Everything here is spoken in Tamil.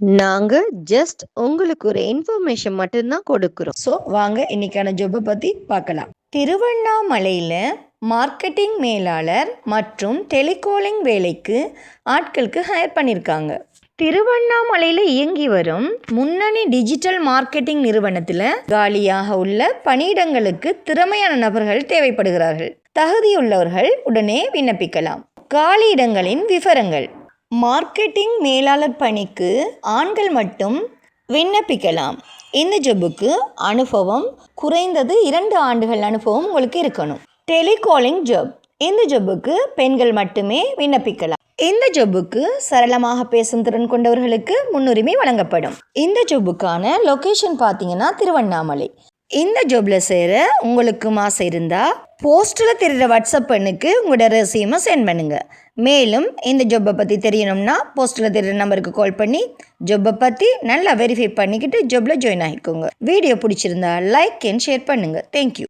நாங்க ஜஸ்ட் உங்களுக்கு ஒரு இன்ஃபர்மேஷன் மட்டும்தான் கொடுக்குறோம். ஸோ வாங்க இன்னைக்கான ஜாப்பை பத்தி பார்க்கலாம். திருவண்ணாமலையில் மார்க்கெட்டிங் மேலாளர் மற்றும் டெலிகாலிங் வேலைக்கு ஆட்களுக்கு ஹையர் பண்ணியிருக்காங்க திருவண்ணாமலையில் இயங்கி வரும் முன்னணி டிஜிட்டல் மார்க்கெட்டிங் நிறுவனத்தில் காலியாக உள்ள பணியிடங்களுக்கு திறமையான நபர்கள் தேவைப்படுகிறார்கள். தகுதியுள்ளவர்கள் உடனே விண்ணப்பிக்கலாம். காலியிடங்களின் விவரங்கள். மார்க்கெட்டிங் மேலாளர் பணிக்கு ஆண்கள் மட்டும் விண்ணப்பிக்கலாம். இந்த ஜப்புக்கு அனுபவம் குறைந்தது இரண்டு ஆண்டுகள் அனுபவம் உங்களுக்கு இருக்கணும். டெலிகாலிங் ஜப். இந்த ஜப்புக்கு பெண்கள் மட்டுமே விண்ணப்பிக்கலாம். இந்த ஜப்புக்கு சரளமாக பேசும் திறன் கொண்டவர்களுக்கு முன்னுரிமை வழங்கப்படும். இந்த ஜப்புக்கான லொக்கேஷன் பார்த்தீங்கன்னா திருவண்ணாமலை. இந்த ஜாபில் சேர உங்களுக்கு மாசம் இருந்தால் போஸ்ட்டில் தெரிகிற வாட்ஸ்அப் எண்ணுக்கு உங்களோட ரெசியூமை சென்ட் பண்ணுங்கள் மேலும் இந்த ஜொப்பை பற்றி தெரியணும்னா போஸ்ட்டில் தெரிகிற நம்பருக்கு கால் பண்ணி ஜொப்பை பற்றி நல்லா வெரிஃபை பண்ணிக்கிட்டு ஜொப்பில் ஜாயின் ஆகிக்கோங்க. வீடியோ பிடிச்சிருந்தா லைக் அண்ட் ஷேர் பண்ணுங்கள் தேங்க்யூ